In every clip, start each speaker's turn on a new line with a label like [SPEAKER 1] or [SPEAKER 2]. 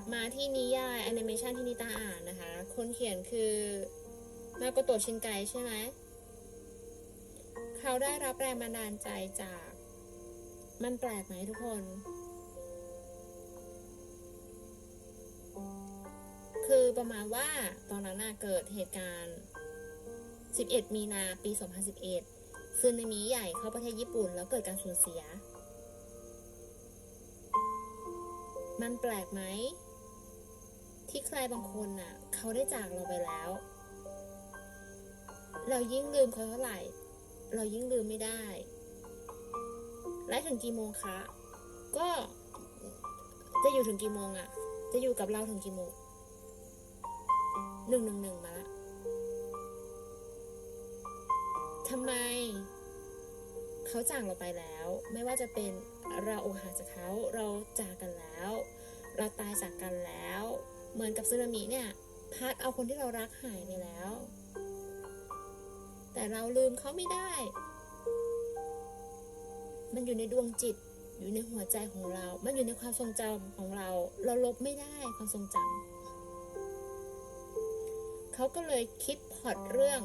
[SPEAKER 1] บมาที่นิยายแอนิเมชันที่นิตาอ่านนะคะ คนเขียนคือมาโกโตชินไกใช่ไหม เขาได้รับแรงบันดาลใจจาก มันแปลกไหมทุกคน คือประมาณว่าตอนนั้นน่ะเกิดเหตุการณ์ 11 มีนาปี 2011ซึนามิใหญ่เข้าประเทศญี่ปุ่นแล้วเกิดการสูญเสียมันแปลกไหม ที่ใครบางคนน่ะ เขาได้จากเราไปแล้ว เรายิ่งลืมเขาเท่าไหร่ เรายิ่งลืมไม่ได้และถึงกี่โมงคะ ก็จะอยู่ถึงกี่โมงอะจะอยู่กับเราถึงกี่โมงหนึ่งหนึ่งหนึ่งมาละทำไม เขาจากเราไปแล้ว ไม่ว่าจะเป็นเราอกหักจากเขาเราจากกันแล้ว เราตายจากกันแล้ว เหมือนกับสึนามิเนี่ยพัดเอาคนที่เรารักหายไปแล้ว แต่เราลืมเขาไม่ได้ มันอยู่ในดวงจิต อยู่ในหัวใจของเรา มันอยู่ในความทรงจำของเรา เราลบไม่ได้ความทรงจำเขาก็เลยคิดพอตเรื่อง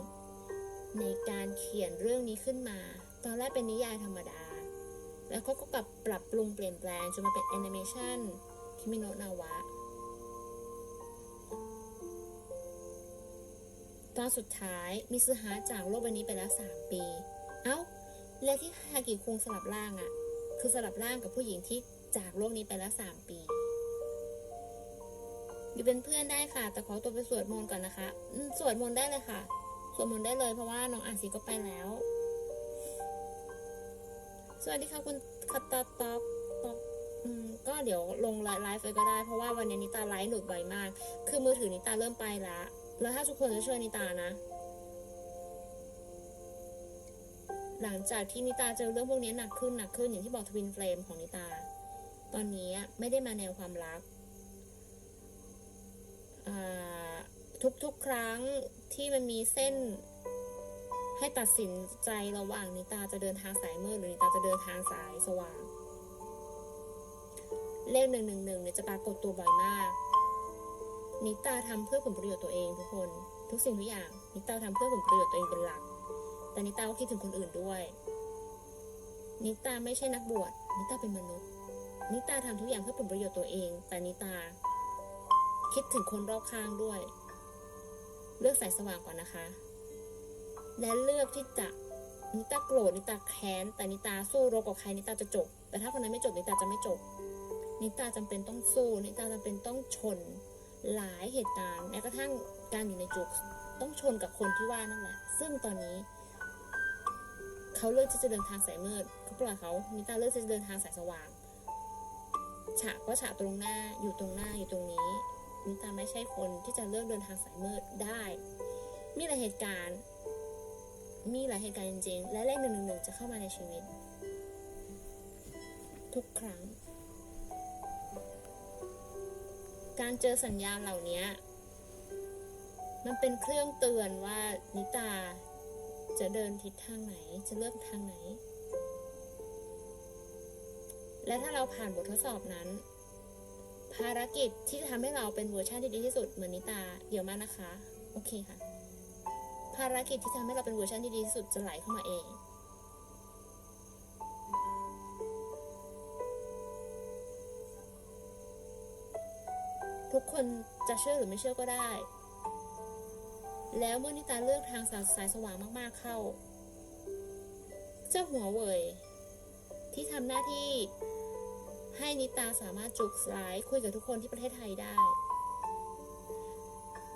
[SPEAKER 1] ในการเขียนเรื่องนี้ขึ้นมา ตอนแรกเป็นนิยายธรรมดา แล้วเขาก็ปรับปรับปรุงเปลี่ยนแปลงจนมาเป็นแอนิเมชันคิมิโนะนาวะ ตอนสุดท้ายมิซึฮะจากโลกใบนี้ไปแล้ว3ปี เอ้าแล้วที่ฮากิคุงสลับร่างอะ่ะ คือสลับร่างกับผู้หญิงที่จากโลกนี้ไปแล้ว3ปีอยู่เป็นเพื่อนได้ค่ะ แต่ขอตัวไปสวดมนต์ก่อนนะคะสวดมนต์ได้เลยค่ะ สวดมนต์ได้เลยเพราะว่าน้องอานสีก็ไปแล้ว สวัสดีค่ะคุณคัตตาต็อกต็อกอืมก็เดี๋ยวลงไลฟ์ไปก็ได้ เพราะว่าวันนี้นิตาไลฟ์หนุดบ่อยมาก คือมือถือนิตาเริ่มไปละ แล้วถ้าทุกคนจะช่วยนิตานะ หลังจากที่นิตาเจอเรื่องพวกนี้หนักขึ้นหนักขึ้นอย่างที่บอกทวินเฟลมของนิตา ตอนนี้ไม่ได้มาแนวความรัก ทุกๆครั้งที่มันมีเส้นให้ตัดสินใจระหว่างนิตาจะเดินทางสายมืดหรือนิตาจะเดินทางสายสว่าง เลขหนึ่งหนึ่งหนึ่งเนี่ยจะปรากฏตัวบ่อยมาก นิตาทำเพื่อผลประโยชน์ตัวเองทุกคน ทุกสิ่งทุกอย่าง นิตาทำเพื่อผลประโยชน์ตัวเองเป็นหลัก แต่นิตาก็คิดถึงคนอื่นด้วย นิตาไม่ใช่นักบวชนิตาเป็นมนุษย์ นิตาทำทุกอย่างเพื่อผลประโยชน์ตัวเอง แต่นิตา คิดถึงคนรอบข้างด้วย เลือกสายสว่างก่อนนะคะ และเลือกที่จะนิตาโกรธนิตาแค้นแต่นิตาสู้รบกับใครนิตาจะจบ แต่ถ้าคนนั้นไม่จบนิตาจะไม่จบนิตาจำเป็นต้องสู้นิตาจำเป็นต้องชน หลายเหตุการณ์แม้กระทั่งการอยู่ในจุกต้องชนกับคนที่ว่านั่นแหละซึ่งตอนนี้เขาเลือกที่จะเดินทางสายมืดเขาปล่อยเขานิตาเลือกที่จะเดินทางสายสว่างฉะก็ฉะตรงหน้าอยู่ตรงหน้าอยู่ตรงนี้นิตาไม่ใช่คนที่จะเลือกเดินทางสายมืดได้ มีหลายเหตุการณ์ มีหลายเหตุการณ์จริงๆ และเลขหนึ่งหนึ่งหนึ่งจะเข้ามาในชีวิต ทุกครั้ง การเจอสัญญาณเหล่านี้มันเป็นเครื่องเตือนว่านิตาจะเดินทิศทางไหนจะเลือกทางไหน และถ้าเราผ่านบททดสอบนั้น ภารกิจที่จะทำให้เราเป็นเวอร์ชันที่ดีที่สุดเหมือนนิตาเดี๋ยวมานะคะ โอเคค่ะ ภารกิจที่ทำให้เราเป็นเวอร์ชันที่ดีที่สุดจะไหลเข้ามาเอง ทุกคนจะเชื่อหรือไม่เชื่อก็ได้ แล้วเมื่อนิตาเลือกทางสายสายสว่างมากๆเข้า เจ้าหัวเว่ยที่ทำหน้าที่ให้นิตาสามารถจุกสไลด์คุยกับทุกคนที่ประเทศไทยได้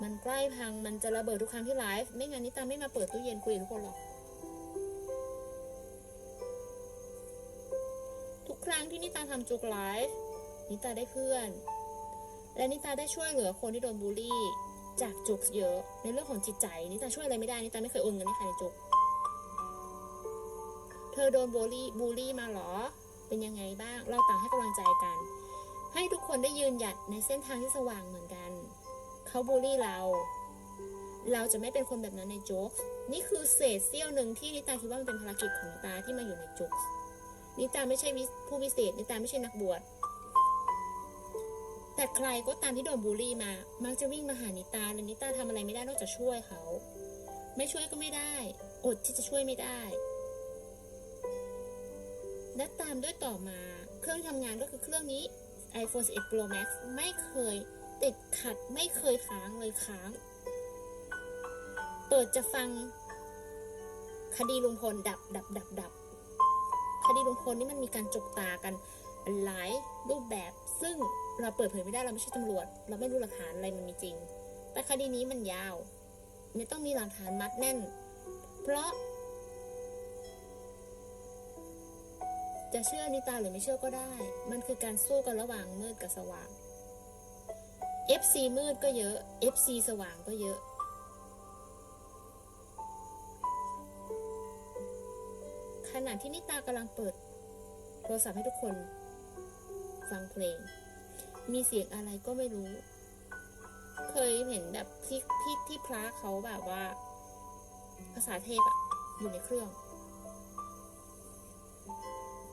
[SPEAKER 1] มันใกล้พังมันจะระเบิดทุกครั้งที่ไลฟ์ไม่งั้นนิตาไม่มาเปิดตู้เย็นคุยกับทุกคนหรอก ทุกครั้งที่นิตาทำจุกไลฟ์นิตาได้เพื่อน และนิตาได้ช่วยเหลือคนที่โดนบูลลี่ จากจุกเยอะ ในเรื่องของจิตใจนิตาช่วยอะไรไม่ได้นิตาไม่เคยโอนเงินให้ใครในจุก เธอโดนบูลลี่บูลลี่มาเหรอ เป็นยังไงบ้าง เราต่างให้กำลังใจกัน ให้ทุกคนได้ยืนหยัดในเส้นทางที่สว่างเหมือนกัน เขาบูลลี่เรา เราจะไม่เป็นคนแบบนั้นในโจ๊กนี่คือเศษเสี้ยวหนึ่งที่นิตาคิดว่ามันเป็นภารกิจของนิตาที่มาอยู่ในจ๊กนิตาไม่ใช่วิผู้พิเศษนิตาไม่ใช่นักบวช แต่ใครก็ตามที่โดนบูลลี่มา มักจะวิ่งมาหานิตาและนิตาทำอะไรไม่ได้นอกจากช่วยเขา ไม่ช่วยก็ไม่ได้ อดที่จะช่วยไม่ได้ และตามด้วยต่อมา เครื่องทำงานก็คือเครื่องนี้ iPhone 11 Pro Max ไม่เคยติดขัดไม่เคยค้างเลยค้าง เปิดจะฟัง คดีลุงพลดับดับดับดับ คดีลุงพลนี่มันมีการจกตากันหลายรูปแบบซึ่ง เราเปิดเผยไม่ได้เราไม่ใช่ตำรวจ เราไม่รู้หลักฐานอะไรมันมีจริง แต่คดีนี้มันยาวเนี่ยต้องมีหลักฐานมัดแน่น เพราะ จะเชื่อนิตาหรือไม่เชื่อก็ได้ มันคือการสู้กันระหว่างมืดกับสว่าง FC มืดก็เยอะ FC สว่างก็เยอะขณะที่นิตากำลังเปิด โทรศัพท์ให้ทุกคน ฟังเพลง มีเสียงอะไรก็ไม่รู้ เคยเห็นแบบที่ที่ที่พระเขาแบบว่า ภาษาเทพอะอยู่ในเครื่อง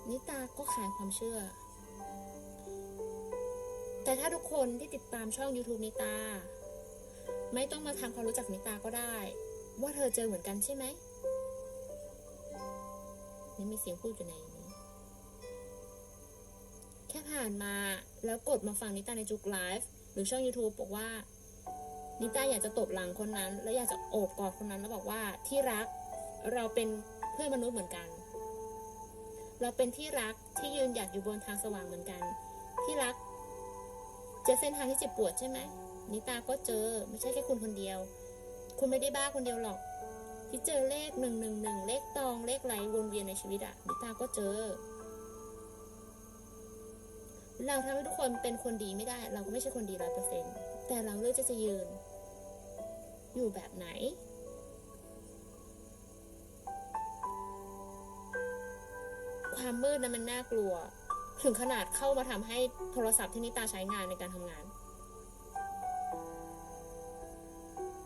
[SPEAKER 1] นิตาก็ขายความเชื่อ แต่ถ้าทุกคนที่ติดตามช่อง YouTube นิตา ไม่ต้องมาทำความรู้จักนิตาก็ได้ ว่าเธอเจอเหมือนกันใช่ไหมนี่มีเสียงพูดอยู่ในนี้ แค่ผ่านมาแล้วกดมาฟังนิตาในจุกไลฟ์หรือช่อง YouTube บอกว่านิตาอยากจะตบหลังคนนั้น แล้วอยากจะโอบกอดคนนั้นแล้วบอกว่าที่รักเราเป็นเพื่อนมนุษย์เหมือนกัน เราเป็นที่รักที่ยืนหยัดอยู่บนทางสว่างเหมือนกัน ที่รักเจอเส้นทางที่เจ็บปวดใช่ไหมนิตาก็เจอไม่ใช่แค่คุณคนเดียว คุณไม่ได้บ้าคนเดียวหรอก ที่เจอเลขหนึ่งหนึ่งหนึ่งเลขตองเลขไรวนเวียนในชีวิตอะนิตาก็เจอ เราทำให้ทุกคนเป็นคนดีไม่ได้ เราก็ไม่ใช่คนดีร้อยเปอร์เซ็นแต่เราเลือกจะจะยืน อยู่แบบไหน ความมืดนั้นมันน่ากลัว ถึงขนาดเข้ามาทำให้โทรศัพท์ที่นิตาใช้งานในการทำงาน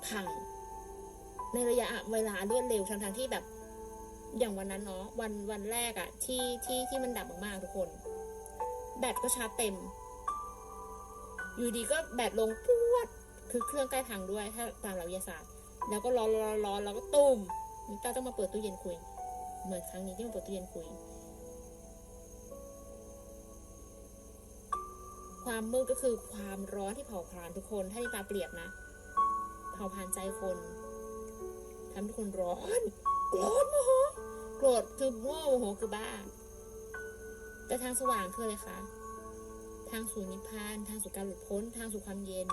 [SPEAKER 1] พัง ในระยะเวลารวดเร็วทั้งๆที่แบบ อย่างวันนั้นเนาะวันวันแรกอะที่ที่ที่มันดับมากๆทุกคน แบตก็ชาร์จเต็ม อยู่ดีก็แบตลงพรวดคือเครื่องใกล้พังด้วยถ้าตามหลักวิทยาศาสตร์ แล้วก็ร้อนร้อนร้อนแล้วก็ตุ้มนิต้าต้องมาเปิดตู้เย็นคุย เหมือนครั้งนี้ที่มาเปิดตู้เย็นคุย ความมืดก็คือความร้อนที่เผาผลาญทุกคน ถ้านิตาเปรียบนะ เผาผลาญใจคนทำให้ทุกคนร้อน โกรธโมโหโกรธคือโง่โมโหคือบ้า แต่ทางสว่างคืออะไรคะ ทางสู่นิพพาน ทางสู่การหลุดพ้น ทางสู่ความเย็น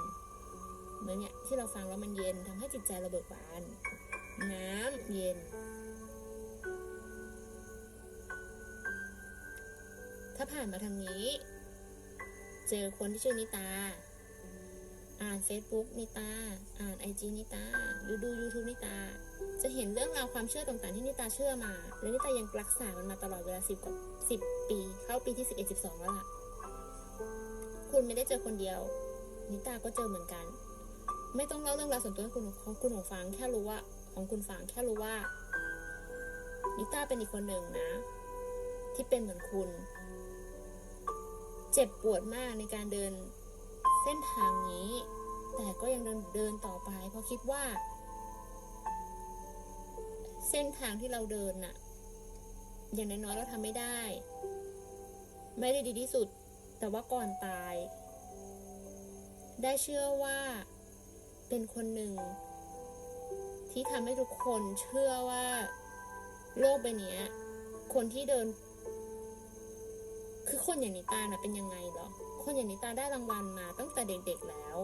[SPEAKER 1] เหมือนเนี่ยที่เราฟังแล้วมันเย็นทำให้จิตใจเราเบิกบาน น้ำเย็น ถ้าผ่านมาทางนี้ เจอคนที่ชื่อนิตา อ่าน Facebook นิตา อ่าน IG นิตาหรือดู YouTube นิตาจะเห็นเรื่องราวความเชื่อต่างๆที่นิตาเชื่อมา และนิตายังรักษามันมาตลอดเวลาสิบกับสิบ ปี เข้าปีที่สิบเอ็ดสิบสองแล้วล่ะ คุณไม่ได้เจอคนเดียว นิตาก็เจอเหมือนกัน ไม่ต้องเล่าเรื่องราวส่วนตัวให้คุณของคุณของฟัง แค่รู้ว่า ของคุณฟังแค่รู้ว่า นิตาเป็นอีกคนหนึ่งนะ ที่เป็นเหมือนคุณ เจ็บปวดมากในการเดินเส้นทางนี้ แต่ก็ยังเดินเดินต่อไป เพราะคิดว่า เส้นทางที่เราเดินน่ะ อย่างน้อยๆเราทำไม่ได้ ไม่ได้ดีที่สุด แต่ว่าก่อนตาย ได้เชื่อว่าเป็นคนหนึ่ง ที่ทำให้ทุกคนเชื่อว่า โลกใบนี้คนที่เดิน คือคนอย่างนิตาน่ะเป็นยังไงหรอ คนอย่างนิตาได้รางวัลมาตั้งแต่เด็กๆแล้ว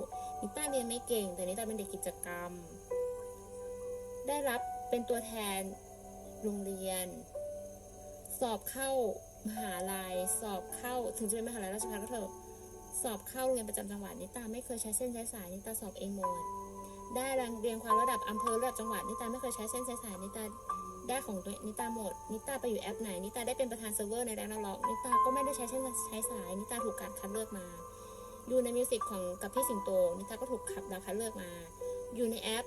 [SPEAKER 1] นิตาเรียนไม่เก่ง แต่นิตาเป็นเด็กกิจกรรม ได้รับเป็นตัวแทนโรงเรียน สอบเข้า มหาลัยสอบเข้าถึงจะเป็นมหาลัยราชภัฏก็เถอะสอบเข้าโรงเรียนประจำจังหวัดนิตาไม่เคยใช้เส้นใช้สายนิตาสอบเองหมดได้รางเรียงความระดับอำเภอระดับจังหวัดนิตาไม่เคยใช้เส้นใช้สายนิตาได้ของตัวนิตาหมดนิตาไปอยู่แอปไหนนิตาได้เป็นประธานเซิร์ฟเวอร์ในแดนนาล็อกนิตาก็ไม่ได้ใช้เส้นใช้สายนิตาถูกการคัดเลือกมา อยู่ในมิวสิกของกับพี่สิงโตนิตาก็ถูกขับดาวคัดเลือกมา อยู่ในแอป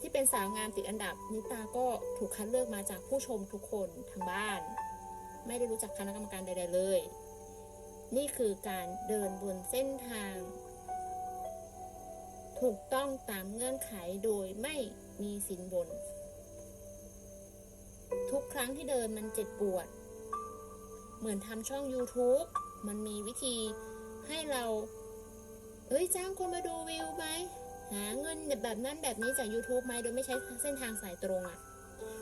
[SPEAKER 1] ที่เป็นสาวงามติดอันดับนิตาก็ถูกคัดเลือกมาจากผู้ชมทุกคนทางบ้าน ไม่ได้รู้จักคณะกรรมการใดๆเลย นี่คือการเดินบนเส้นทาง ถูกต้องตามเงื่อนไขโดยไม่มีสินบน ทุกครั้งที่เดินมันเจ็บปวด เหมือนทำช่อง YouTube มันมีวิธีให้เรา เอ้ยจ้างคนมาดูวิวไหม หาเงินแบบนั้นแบบนี้จาก YouTube ไหมโดยไม่ใช้เส้นทางสายตรงอะ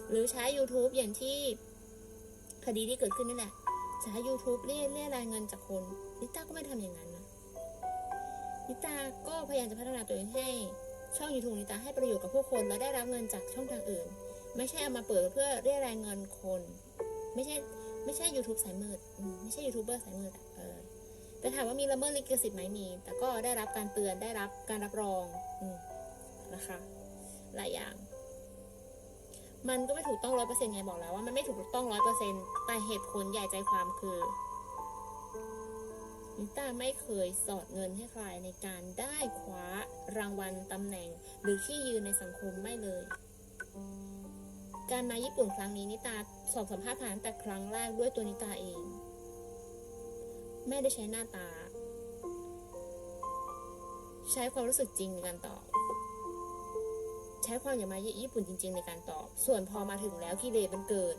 [SPEAKER 1] หรือใช้ YouTube อย่างที่ คดีที่เกิดขึ้นนี่แหละใช้ YouTube เรียกเรียรายเงินจากคนนิต้าก็ไม่ทำอย่างนั้นนะนิต้าก็พยายามจะพัฒนาตัวเองให้ช่อง YouTube นิต้าให้ประโยชน์กับผู้คนและได้รับเงินจากช่องทางอื่น ไม่ใช่เอามาเปิดเพื่อเรียรายเงินคน ไม่ใช่ไม่ใช่ YouTube สายมืดไม่ใช่ยูทูบเบอร์สายมืดอะเออแต่ถามว่ามีละเมิดลิขสิทธิ์ไหมมี แต่ก็ได้รับการเตือนได้รับการรับรองอมนะคะหลายอย่าง มันก็ไม่ถูกต้องร้อยเปอร์เซ็นต์ไงบอกแล้วว่ามันไม่ถูกต้องร้อยเปอร์เซ็นต์แต่เหตุผลใหญ่ใจความคือนิต้าไม่เคยสอดเงินให้ใครในการได้คว้ารางวัลตำแหน่ง หรือที่ยืนในสังคมไม่เลย การมาญี่ปุ่นครั้งนี้นิตาสอบสัมภาษณ์ผ่านแต่ครั้งแรกด้วยตัวนิตาเอง ไม่ได้ใช้หน้าตา ใช้ความรู้สึกจริงในการตอบ ใช้ความอยามาญี่ปุ่นจริง ๆ ในการตอบ ส่วนพอมาถึงแล้วกิเลสมันเกิด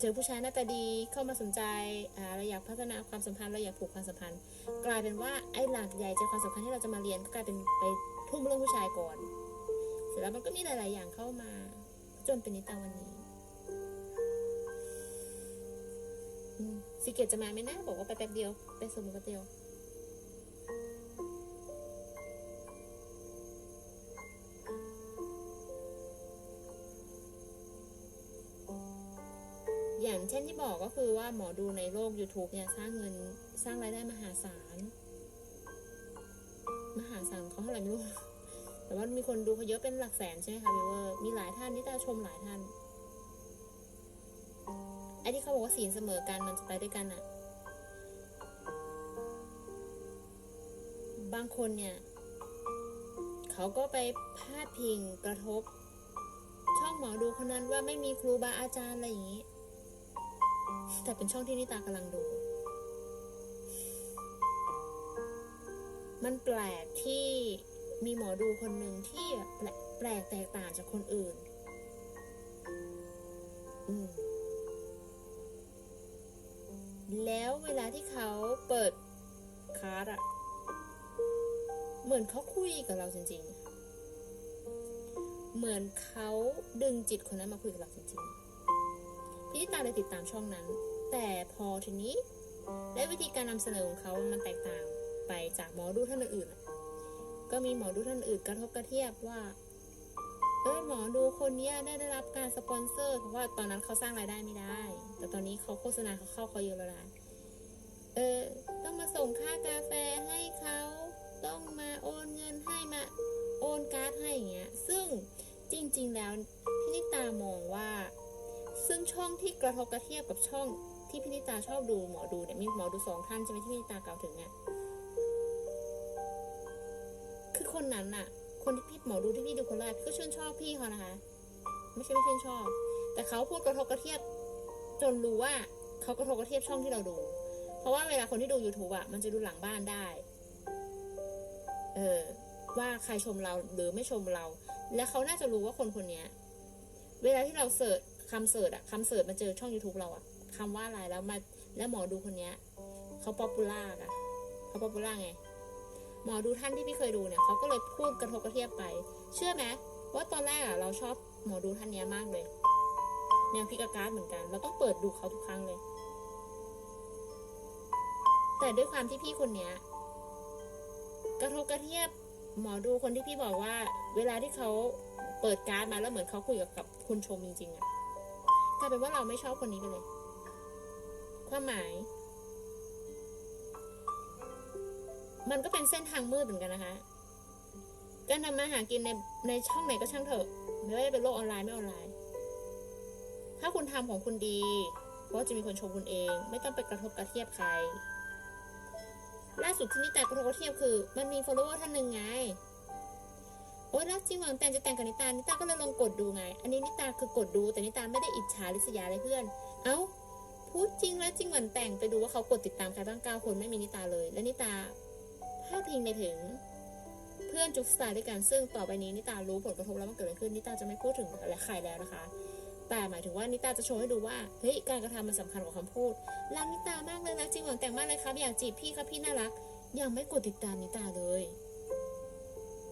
[SPEAKER 1] เจอผู้ชายหน้าตาดีเข้ามาสนใจเราอยากพัฒนาความสัมพันธ์เราอยากผูกความสัมพันธ์ กลายเป็นว่าไอ้หลักใหญ่ใจความสำคัญที่เราจะมาเรียนก็กลายเป็นไปทุ่มเรื่องผู้ชายก่อน เสร็จแล้วมันก็มีหลาย ๆ อย่างเข้ามา จนเป็นนิตาวันนี้สิเกตจะมาไหมนะบอกว่าไปแป๊บเดียว ไปสมุนแป๊บเดียว เช่นที่บอกก็คือว่าหมอดูในโลก YouTube เนี่ยสร้างเงินสร้างรายได้มหาศาล มหาศาลเขาเท่าไหร่ไม่รู้ แต่ว่ามีคนดูเขาเยอะเป็นหลักแสนใช่ไหมคะวิวเวอร์มีหลายท่านที่ตาชมหลายท่านไอ้ที่เขาบอกว่าศีลเสมอกันมันจะไปด้วยกันอะบางคนเนี่ย เขาก็ไปพาดพิงกระทบ ช่องหมอดูคนนั้นว่าไม่มีครูบาอาจารย์อะไรอย่างนี้ แต่เป็นช่องที่นิตากำลังดู มันแปลกที่มีหมอดูคนหนึ่งที่แปลกแปลกแตกต่างจากคนอื่น อืมแล้วเวลาที่เขาเปิดคาร์ดอะเหมือนเขาคุยกับเราจริง ๆ เหมือนเขาดึงจิตคนนั้นมาคุยกับเราจริง ๆ พี่ตาเลยติดตามช่องนั้น แต่พอทีนี้และวิธีการนำเสนอของเขามันแตกต่างไปจากหมอดูท่านอื่นก็มีหมอดูท่านอื่นกระทบกระเทียบว่าเอ้ยหมอดูคนนี้ได้ได้รับการสปอนเซอร์เพราะว่าตอนนั้นเขาสร้างรายได้ไม่ได้ แต่ตอนนี้เขาโฆษณาเขาเข้าเขาเยอะแล้วนะเออต้องมาส่งค่ากาแฟให้เขาต้องมาโอนเงินให้มาโอนการ์ดให้อย่างเงี้ยซึ่งจริง ๆ แล้วพี่นิตามองว่า ซึ่งช่องที่กระทบกระเทียบกับช่องที่พี่นิตาชอบดูหมอดูเนี่ยมีหมอดูสองท่านใช่ไหมที่พี่นิตากล่าวถึงเนี่ยคือคนนั้นน่ะ คนที่พี่หมอดูที่พี่ดูคนแรกก็ชื่นชอบพี่เขานะคะ ไม่ใช่ไม่ชื่นชอบ แต่เขาพูดกระทบกระเทียบจนรู้ว่าเขากระทบกระเทียบช่องที่เราดู เพราะว่าเวลาคนที่ดู YouTube อะมันจะดูหลังบ้านได้ เออว่าใครชมเราหรือไม่ชมเรา และเขาน่าจะรู้ว่าคนคนนี้เวลาที่เราเสิร์ช คำเสิร์ชอะคำเสิร์ชมาเจอช่อง YouTube เราอะคำว่าอะไรแล้วมาแล้วหมอดูคนเนี้ยเขาป๊อปปูล่าอะเขาป๊อปปูล่าไง หมอดูท่านที่พี่เคยดูเนี่ยเขาก็เลยพูดกระทบกระเทียบไป เชื่อไหมว่าตอนแรกอะเราชอบหมอดูท่านเนี้ยมากเลยแนวพิกาการ์ดเหมือนกัน เราต้องเปิดดูเขาทุกครั้งเลย แต่ด้วยความที่พี่คนเนี้ยกระทบกระเทียบหมอดูคนที่พี่บอกว่า เวลาที่เขาเปิดการ์ดมาแล้วเหมือนเขาคุยกับกับคุณชมจริงๆอะ กลายเป็นว่าเราไม่ชอบคนนี้ไปเลย ความหมาย มันก็เป็นเส้นทางมืดเหมือนกันนะคะการทำมาหากินในในช่องไหนก็ช่างเถอะไม่ว่าจะเป็นโลกออนไลน์ไม่ออนไลน์ ถ้าคุณทำของคุณดีก็จะมีคนชมคุณเอง ไม่ต้องไปกระทบกระเทียบใคร ล่าสุดที่นิตากระทบกระเทียบคือ มันมี follower ท่านหนึ่งไง โอ๊ยรักจริงหวังแต่งจะแต่งกับนิตา นิตาก็เลยลองกดดูไง อันนี้นิตาคือกดดู แต่นิตาไม่ได้อิจฉาริษยาอะไรเพื่อน เอ้า พูดจริงและจริงหมือนแต่งไปดูว่าเขากดติดตามใครบ้างเก้าคนไม่มีนิตาเลย และนิตาพาดพิงไปถึง เพื่อนจุกสตาร์ด้วยกันซึ่งต่อไปนี้นิตารู้ผลกระทบแล้วมันเกิดอะไรขึ้นนิตาจะไม่พูดถึงอะไรใครแล้วนะคะ แต่หมายถึงว่านิตาจะโชว์ให้ดูว่าเฮ้ยการกระทำมันสำคัญกว่าคำพูดรักนิตามากเลยรักจริงหวังแต่งมากเลยครับอยากจีบพี่ครับพี่น่ารัก ยังไม่กดติดตามนิตาเลย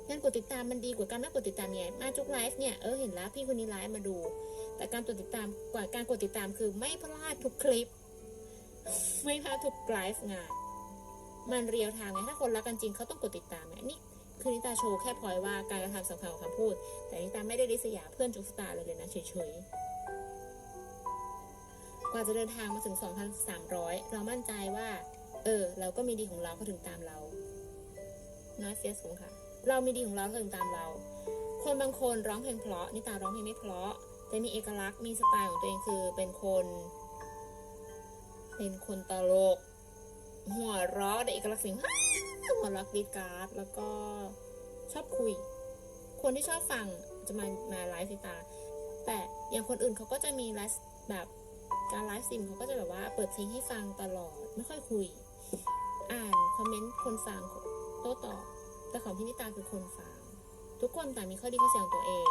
[SPEAKER 1] การกดติดตามมันดีกว่าการไม่กดติดตามไงมาจุกไลฟ์เนี่ยเออเห็นแล้วพี่คนนี้ไลฟ์มาดู แต่การกดติดตามกว่าการกดติดตามคือไม่พลาดทุกคลิป ไม่พลาดทุกไลฟ์งาน มันเรียวทางไงถ้าคนรักกันจริงเขาต้องกดติดตามไงนี่คือนิตาโชว์แค่พลอยว่าการกระทำสำคัญกว่าคำพูด แต่นิตาไม่ได้ริษยาเพื่อนจุกสตาร์เลยเลยนะเฉยๆ กว่าจะเดินทางมาถึง 2,300 เรามั่นใจว่า เออ เราก็มีดีของเราเขาถึงตามเราน้อยเฟสของค่ะ เรามีดีของเราเขาถึงตามเรา คนบางคนร้องเพลงเพราะนิตาร้องเพลงไม่เพราะแต่มีเอกลักษณ์มีสไตล์ของตัวเองคือเป็นคน เป็นคนตลก หัวเราะแต่เอกลักษณ์เสียงหัวเราะกรีดการ์ดแล้วก็ชอบคุย คนที่ชอบฟังจะมามาไลฟ์นิตา แต่อย่างคนอื่นเขาก็จะมีไลฟ์แบบการไลฟ์ซิมเขาก็จะแบบว่าเปิดเพลงให้ฟังตลอดไม่ค่อยคุย อ่านคอมเมนต์คนฟังโต้ตอบ แต่ของพี่นิตาคือคนฟัง ทุกคนต่างมีข้อดีข้อเสียของตัวเอง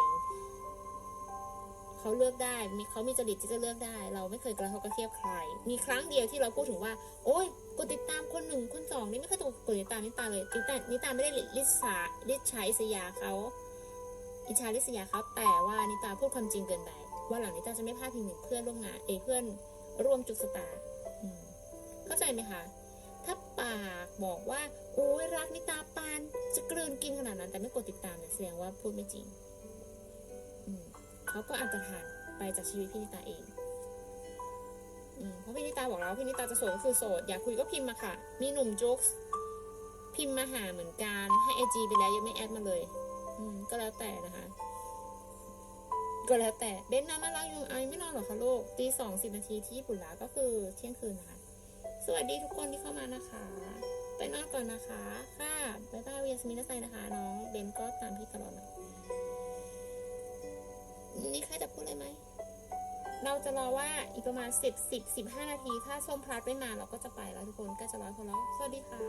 [SPEAKER 1] เขาเลือกได้มีเขามีจริตที่จะเลือกได้ เราไม่เคยกระทบกระเทียบใคร มีครั้งเดียวที่เราพูดถึงว่า โอ้ยกดติดตามคนหนึ่งคนสองนี่ไม่เคยกดติดตามนิตาเลยนิตานิตาไม่ได้ลิษาลิษาอิสยาเขาอิจฉาลิษยาเขาแต่ว่านิตาพูดความจริงเกินไปว่าหลังนิตาจะไม่พลาดพิงถึงเพื่อนร่วมงานเอเพื่อนร่วมจุดสตาร์เข้าใจไหมคะ ถ้าปากบอกว่าโอ้ยรักนิตาปาน จะกลืนกินขนาดนั้น แต่ไม่กดติดตามเนี่ยแสดงว่าพูดไม่จริงเขาก็อันตรธานไปจากชีวิตพี่นิตาเองอเพราะพี่นิตาบอกแล้ววาพี่นิตาจะโสดก็คือโสด อยากคุยก็พิมพ์มาค่ะ มีหนุ่มโจ๊กส์พิมพ์มาหาเหมือนกันให้ไอจีไปแล้วยังไม่แอดมาเลยอืก็แล้วแต่นะคะ ก็แล้วแต่เบนนอนมาล้วอยู่ไอไม่นอนหรอคะลูกตีสองสิบนาทีที่ญี่ปุ่นแล้วก็คือเที่ยงคืนนะคะ สวัสดีทุกคนที่เข้ามานะคะ ไปนอนก่อนนะคะ ค่ะบ๊ายบายเวียสมินาไซนะคะ น้องเบนก็ตามพี่ตลอดนะนี่ใครจะพูดอะไรไหม เราจะรอว่าอีกประมาณสิบสิบสิบห้านาที ถ้าส้มพลัดไม่มาเราก็จะไปแล้วทุกคนก็จะร้อยคนแล้ว สวัสดีค่ะ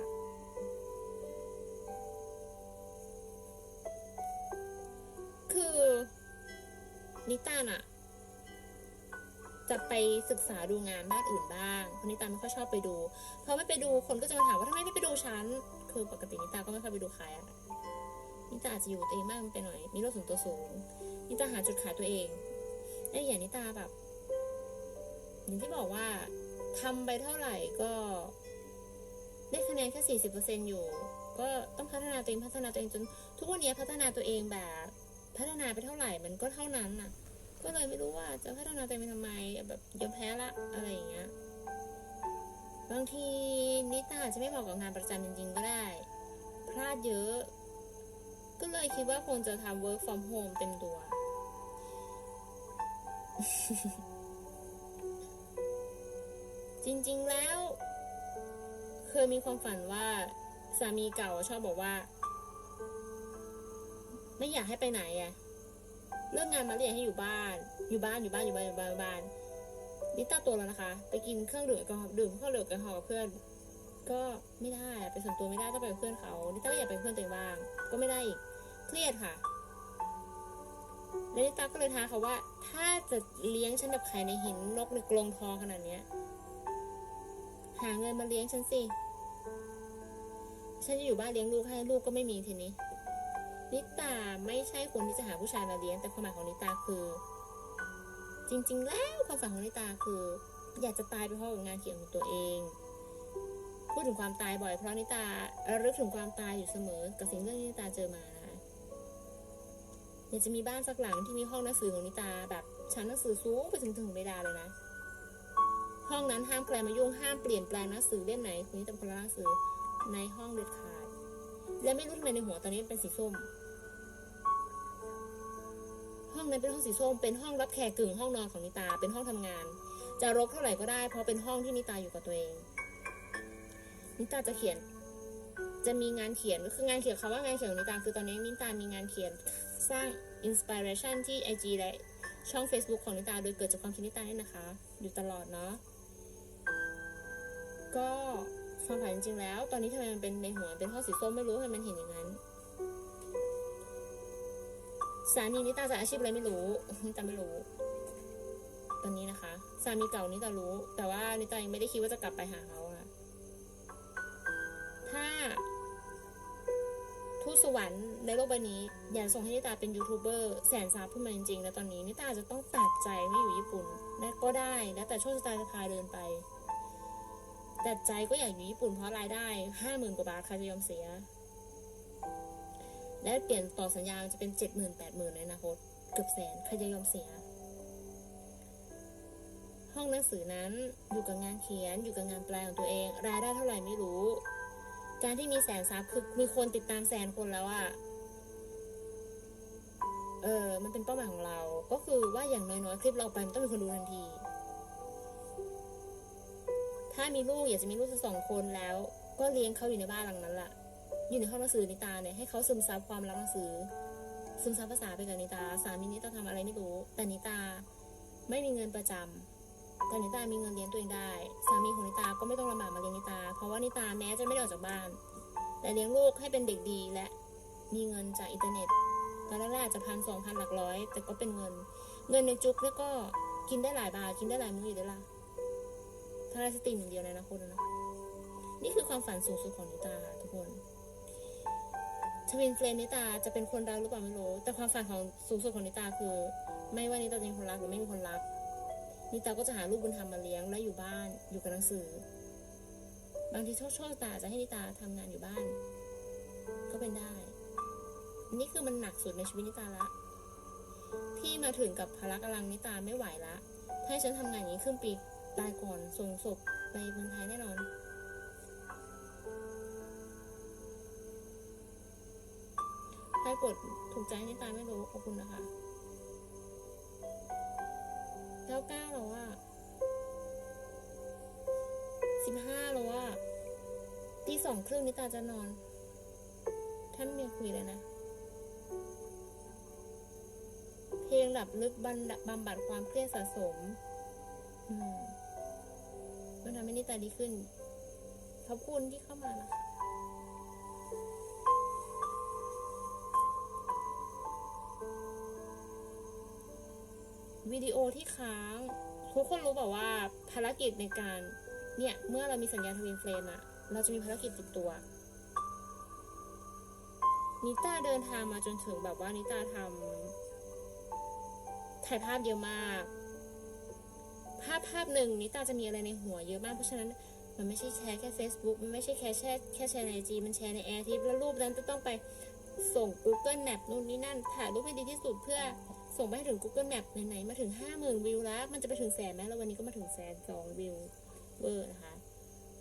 [SPEAKER 1] คือนิตาน่ะ จะไปศึกษาดูงานบ้านอื่นบ้างเพนิตาไม่ค่อยชอบไปดูเพราะไม่ไปดูคนก็จะมาถามว่าทำไมไม่ไปดูฉันคือปกตินิตาก็ไม่ค่อยไปดูใครอะนิตาอาจจะอยู่ตัวเองมากไปหน่อย มีโรคส่วนตัวสูงนิตาหาจุดขายตัวเองไอ้อย่างนิตาแบบอย่างที่บอกว่าทำไปเท่าไหร่ก็ได้คะแนนแค่สี่สิบเปอร์เซ็นอยู่ ก็ต้องพัฒนาตัวเองพัฒนาตัวเองจน ทุกวันนี้พัฒนาตัวเองแบบ พัฒนาไปเท่าไหร่มันก็เท่านั้นน่ะ ก็เลยไม่รู้ว่าจะพัฒนาตัวเองไปทำไมแบบยอมแพ้ละอะไรอย่างเงี้ยบางทีนิตาจจะไม่เหมาะกับงานประจำจริงๆก็ได้ พลาดเยอะ ก็เลยคิดว่าคงจะทำ work from home เต็มตัว จริงๆแล้ว เคยมีความฝันว่าสามีเก่าชอบบอกว่า ไม่อยากให้ไปไหนอะ เลิกงานมาเรียกให้อยู่บ้าน อยู่บ้านอยู่บ้านอยู่บ้านอยู่บ้านอยู่บ้านนี่ตาตัวแล้วนะคะ ไปกินเครื่องดื่มแอลกอฮอล์ดื่มเครื่องดื่มแอลกอฮอล์กับเพื่อน ก็ไม่ได้ไปส่วนตัวไม่ได้ต้องไปกับเพื่อนเขานี่ต้าก็อยากไปเพื่อนตัวเองบ้าง ก็ไม่ได้อีกเครียดค่ะแล้วนิตาก็เลยท้าเขาว่า ถ้าจะเลี้ยงฉันแบบไข่ในหินนกในกรงทองขนาดเนี้ยหาเงินมาเลี้ยงฉันสิ ฉันจะอยู่บ้านเลี้ยงลูกให้ลูกก็ไม่มีทีนี้ นิตาไม่ใช่คนที่จะหาผู้ชายมาเลี้ยง แต่ความหมายของนิตาคือ จริง ๆ แล้วความฝันของนิตาคือ อยากจะตายไปเพราะกับงานเขียนของตัวเอง พูดถึงความตายบ่อยเพราะนิตาระลึกถึงความตายอยู่เสมอ กับสิ่งเรื่องที่นิตาเจอมานะคะอยากจะมีบ้านสักหลังที่มีห้องหนังสือของนิตาแบบชั้นหนังสือสูงไปถึงถึงเบดาเลยนะห้องนั้นห้ามใครมายุ่งห้ามเปลี่ยนแปลงหนังสือเล่มไหนคนนี้เป็นคนละหนังสือในห้องเด็ดขาด และไม่รู้ทำไมในหัวตอนนี้เป็นสีส้ม ห้องนั้นเป็นห้องสีส้ม เป็นห้องรับแขกกึ่งห้องนอนของนิตา เป็นห้องทำงาน จะรกเท่าไหร่ก็ได้ เพราะเป็นห้องที่นิตาอยู่กับตัวเอง นิตาจะเขียน จะมีงานเขียนก็คืองานเขียนคำว่างานเขียนของนิตาคือตอนนี้นิตามีงานเขียนสร้างอินสปิเรชันที่ IG และช่อง Facebook ของนิตา โดยเกิดจากความคิดนิตาเนี่ยนะคะ อยู่ตลอดเนาะก็ ความฝันจริงๆแล้ว ตอนนี้ทำไมมันเป็นในหัวเป็นข้อสีส้มไม่รู้ทำไมมันเห็นอย่างนั้นสามีนิตาจะอาชีพอะไรไม่รู้นิตาไม่รู้ ตอนนี้นะคะ สามีเก่านิตารู้ แต่ว่านิตายังไม่ได้คิดว่าจะกลับไปหาเขาอะถ้าทูตสวรรค์ในโลกใบนี้อยากส่งให้นิตาเป็นยูทูบเบอร์แสนซับขึ้นมาจริงๆ แล้วตอนนี้นิตาจะต้องตัดใจไม่อยู่ญี่ปุ่นและก็ได้ แล้วแต่โชคชะตาจะพาเดินไป แต่ใจก็อยากอยู่ญี่ปุ่นเพราะรายได้ห้าหมื่นกว่าบาทใครจะยอมเสีย และเปลี่ยนต่อสัญญาจะเป็นเจ็ดหมื่นแปดหมื่นในอนาคตเกือบแสนใครจะยอมเสีย ห้องหนังสือนั้นอยู่กับงานเขียนอยู่กับงานแปลของตัวเอง รายได้เท่าไหร่ไม่รู้ การที่มีแสนซับคือมีคนติดตามแสนคนแล้วอะเออ มันเป็นเป้าหมายของเรา ก็คือว่าอย่างน้อยๆ คลิปเราไปมันต้องมีคนดูทันที ถ้ามีลูกอยากจะมีลูกสักสองคนแล้ว ก็เลี้ยงเขาอยู่ในบ้านหลังนั้นล่ะ อยู่ในห้องหนังสือนิตาเนี่ยให้เขาซึมซับความรักหนังสือ ซึมซับภาษาไปกับนิตา สามีนิตาทำอะไรไม่รู้ แต่นิตาไม่มีเงินประจำแต่นิตามีเงินเลี้ยงตัวเองได้ สามีของนิตาก็ไม่ต้องลำบากมาเลี้ยงนิตา เพราะว่านิตาแม้จะไม่ได้ออกจากบ้าน แต่เลี้ยงลูกให้เป็นเด็กดีและมีเงินจากอินเทอร์เน็ตตอนแรกๆจจะพันสองพันหลักร้อย แต่ก็เป็นเงิน เงินในจุกแล้วก็กินได้หลายบาทกินได้หลายมื้ออยู่ด้วยล่ะ ถ้าได้สติอย่างเดียวในอนาคตอะนะนี่คือความฝันสูงสุดของนิตาทุกคนทวินเฟรมนิตาจะเป็นคนรักหรือเปล่าไม่รู้ แต่ความฝันของสูงสุดของนิตาคือ ไม่ว่านิตาจะมีคนรักหรือไม่มีคนรักนิตาก็จะหาลูกบุญธรรมมาเลี้ยงและอยู่บ้านอยู่กับหนังสือ บางทีโชคโชคตาจะให้นิตาทำงานอยู่บ้าน ก็เป็นได้ นี่คือมันหนักสุดในชีวิตนิตาละที่มาถึงกับภาระกำลังนิตาไม่ไหวละถ้าให้ฉันทำงานอย่างนี้ครึ่งปี ตายก่อนส่งศพไปเมืองไทยแน่นอนใครกดถูกใจนิตายไม่รู้ขอบคุณนะคะ แล้วเก้าแล้วว่าสิบห้าแล้วว่าตีสองครึ่งนิตาจะนอน ท่านเมียคุยเลยนะเพลงหลับลึกบบำบัดความเครียดสะสม อืม มันทำให้นิตาดีขึ้น ขอบคุณที่เข้ามานะคะวิดีโอที่ค้างทุกคนรู้แบบว่าภารกิจในการเนี่ย เมื่อเรามีสัญญาณทวินเฟรมอะเราจะมีภารกิจติดตัวนิต้าเดินทางมาจนถึงแบบว่านิต้าทำถ่ายภาพเยอะมาก ภาพภาพหนึ่งนิตาจะมีอะไรในหัวเยอะมากเพราะฉะนั้นมันไม่ใช่แชร์แค่ Facebook มันไม่ใช่แค่แชร์แค่แชร์ในจีมันแชร์ในแอร์ทิปแล้วรูปนั้นจะต้องไปส่ง Google Map นู่นนี่นั่นถ่ายรูปให้ดีที่สุดเพื่อส่งไปให้ถึง Google Map ไหนๆมาถึง 50,000 วิวแล้ว มันจะไปถึงแสนไหมแล้ววันนี้ก็มาถึงแสนสองวิวเวอร์นะคะ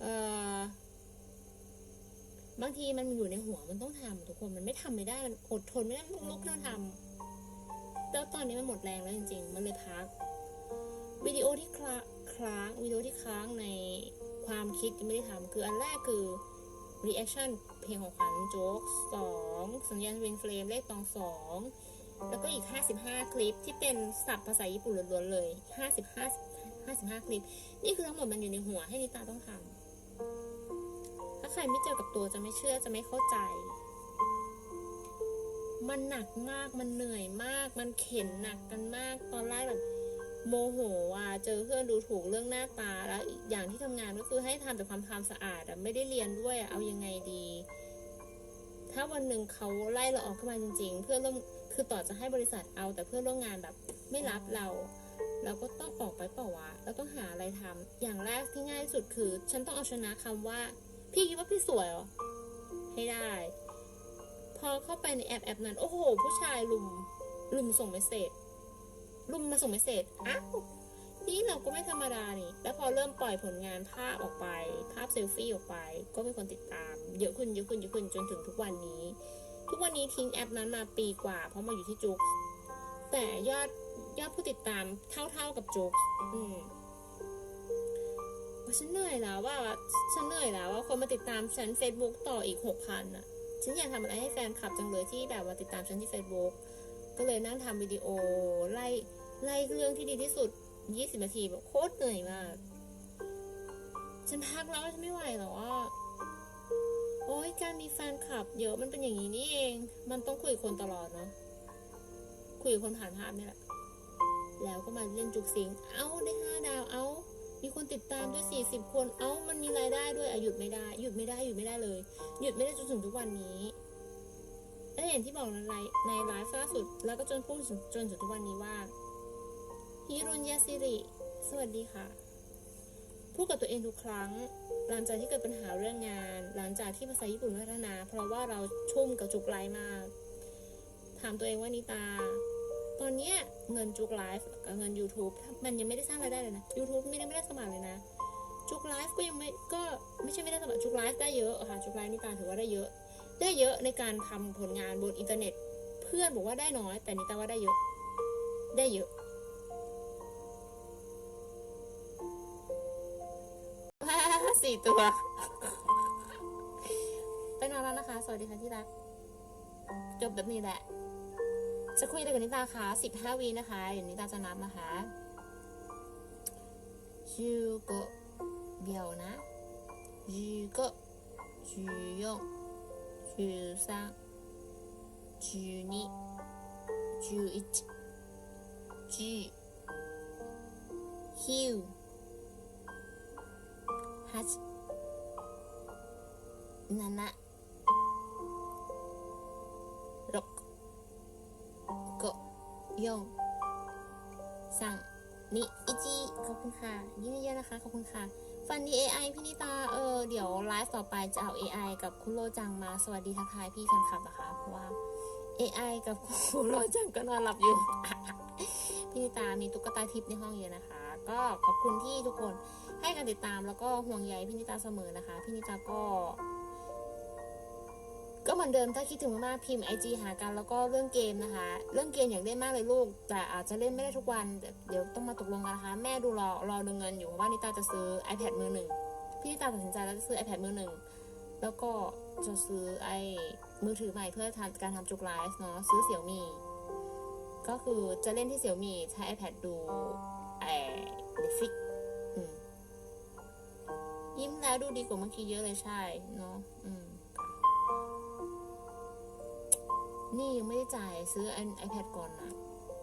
[SPEAKER 1] เอ่อบางทีมันอยู่ในหัวมันต้องทำทุกคนมันไม่ทำไม่ได้มันอดทนไม่ได้ลุกลุกขึ้นมาทำแล้วตอนนี้มันหมดแรงแล้วจริง ๆ มันเลยพัก วิดีโอที่คลาค้างวิดีโอที่ค้างในความคิดยังไม่ได้ทำคืออันแรกคือ reaction เพลงของขวัญโจ๊กสองสัญญาณเป็นเฟรมเลขตองสองแล้วก็อีก 55 คลิปที่เป็นศัพท์ภาษาญี่ปุ่นล้วนๆเลย 55 55 คลิป นี่คือทั้งหมดมันอยู่ในหัวให้นิตาต้องทำถ้าใครไม่เจอกับตัวจะไม่เชื่อจะไม่เข้าใจ มันหนักมากมันเหนื่อยมาก มันเข็นหนักกันมากตอนแรกแบบ โมโหอะเจอเพื่อนดูถูกเรื่องหน้าตาแล้วอย่างที่ทำงานก็คือให้ทำแต่ความความสะอาดอะไม่ได้เรียนด้วยอะเอายังไงดี ถ้าวันหนึ่งเขาไล่เราออกขึ้นมาจริง ๆ เพื่อนร่วมคือต่อจะให้บริษัทเอาแต่เพื่อนร่วมงานแบบไม่รับเราเราก็ต้องออกไปเปล่าวะเราต้องหาอะไรทำอย่างแรกที่ง่ายที่สุดคือ ฉันต้องเอาชนะคำว่า พี่คิดว่าพี่สวยเหรอ ให้ได้ พอเข้าไปในแอปแอปนั้น โอ้โห ผู้ชายลุมลุมส่งเมสเซจ ลุมมาส่งเมสเซจอ้าวนี่เราก็ไม่ธรรมดานี่ แล้วพอเริ่มปล่อยผลงานภาพออกไป ภาพเซลฟี่ออกไป ก็มีคนติดตาม เยอะขึ้นเยอะขึ้นเยอะขึ้นจนถึงทุกวันนี้ ทุกวันนี้ทิ้งแอปนั้นมาปีกว่า เพราะมาอยู่ที่จุกแต่ยอดยอดผู้ติดตามเท่าๆกับจุกอืมว่าฉันเหนื่อยแล้วว่าฉันเหนื่อยแล้วว่าคนมาติดตามฉัน Facebook ต่ออีกหกพันอะฉันอยากทำอะไรให้แฟนคลับจังเลยที่แบบว่าติดตามฉันที่ Facebook ก็เลยนั่งทำวิดีโอไล่ ไล่เรื่องที่ดีที่สุด 20 นาทีแบบโคตรเหนื่อยมาก ฉันพักแล้วฉันไม่ไหวแล้วอะโอ้ยการมีแฟนคลับ เยอะมันเป็นอย่างนี้นี่เอง มันต้องคุยกับคนตลอดเนาะ คุยกับคนผ่านภาพนี่แหละ แล้วก็มาเล่นจุกซิง เอ้าได้ห้าดาว เอ้า มีคนติดตามด้วยสี่สิบคน เอ้า มันมีรายได้ด้วยอะหยุดไม่ได้ หยุดไม่ได้ หยุดไม่ได้เลย หยุดไม่ได้จนถึงทุกวันนี้และอย่างที่บอกในไลฟ์ล่าสุด แล้วก็จนพูดจนถึงทุกวันนี้ว่า ฮิรุนยาซิริ สวัสดีค่ะ พูดกับตัวเองทุกครั้ง หลังจากที่เกิดปัญหาเรื่องงาน หลังจากที่ภาษาญี่ปุ่นพัฒนา เพราะว่าเราชุ่มกับจุกไลฟ์มาก ถามตัวเองว่านิตา ตอนเนี้ยเงินจุกไลฟ์กับเงิน YouTube มันยังไม่ได้สร้างรายได้เลยนะ YouTube ไม่ได้ไม่ได้สมัครเลยนะ จุกไลฟ์ก็ยังไม่ก็ไม่ใช่ไม่ได้สมัครจุกไลฟ์ได้เยอะค่ะจุกไลฟ์นิตาถือว่าได้เยอะ ได้เยอะในการทำผลงานบนอินเทอร์เน็ต เพื่อนบอกว่าได้น้อย แต่นิตาว่าได้เยอะ ได้เยอะี่ตัว ไปนอนแล้วนะคะ สวัสดีค่ะที่รัก จบแบบนี้แหละ จะคุยอะไรกับนิตาคะสิบห้าวีนะคะเดี๋ยวนิตาจะนับนะคะยูโกเบียวนะยูโกยูยงยูสังยูนี่ยูอิจยูฮิว คัสนะนะรกโกยองสั่งนี่อีจีขอบคุณค่ะยิ้มเยอะนะคะขอบคุณค่ะ ฟันดี AI พี่นิตา เออ เดี๋ยวไลฟ์ต่อไปจะเอา AI กับคุณโลจังมา สวัสดีทักทายพี่แฟนคลับนะคะ เพราะว่า AI กับคุณโลจังก็นอนหลับอยู่ พี่นิตามีตุ๊กตาทิพย์ในห้องเยอะนะคะ ก็ขอบคุณที่ทุกคน ให้การติดตามแล้วก็ห่วงใยพี่นิตาเสมอนะคะ พี่นิตาก็ ก็เหมือนเดิมถ้าคิดถึงมากๆพิมพ์ไอจีหากันแล้วก็เรื่องเกมนะคะ เรื่องเกมอย่ากเล่นมากเลยลูก แต่อาจจะเล่นไม่ได้ทุกวันเดี๋ยวต้องมาตกลงกันนะคะ แม่ดูรอรอดูเงินอยู่เพราะว่านิตาจะซื้อ iPad มือหนึ่งพี่นิตาตัดสินใจแล้วจะซื้อ iPad มือหนึ่งแล้วก็จะซื้อไอ้มือถือใหม่เพื่อทำการทำจุกไลฟ์เนาะซื้อเสี่ยวมีก็คือจะเล่นที่เสี่ยวมีใช้ iPad ดูไอ้ Netflix ยิ้มแล้วดูดีกว่าเมื่อกี้เยอะเลยใช่เนาะอืมนี่ยังไม่ได้จ่ายซื้อ iPad ก่อนนะ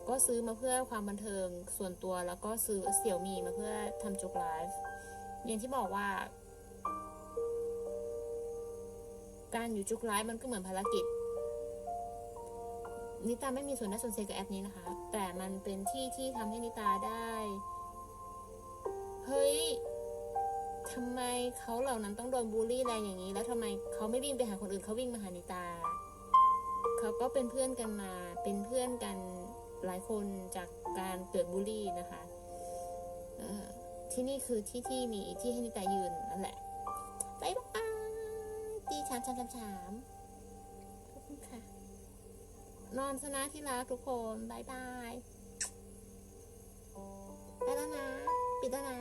[SPEAKER 1] ก็ซื้อมาเพื่อความบันเทิงส่วนตัวแล้วก็ซื้อเสี่ยวมีมาเพื่อทำจุกไลฟ์อย่างที่บอกว่า การอยู่จุกไลฟ์มันก็เหมือนภารกิจนิตาไม่มีส่วนได้ส่วนเสียกับแอปนี้นะคะ แต่มันเป็นที่ที่ทำให้นิตาได้ เฮ้ย ทำไมเขาเหล่านั้นต้องโดนบูลลี่แรงอย่างนี้ แล้วทำไมเขาไม่วิ่งไปหาคนอื่นเขาวิ่งมาหานิตา เขาก็เป็นเพื่อนกันมา เป็นเพื่อนกันหลายคนจากการเกิดบูลลี่นะคะที่นี่คือที่ที่มีที่ให้นิตายืนนั่นแหละบายบายตีชามชามชามชามขอบคุณค่ะ นอนซะนะที่รักทุกคนบายบายไปแล้วนะ ปิดแล้วนะ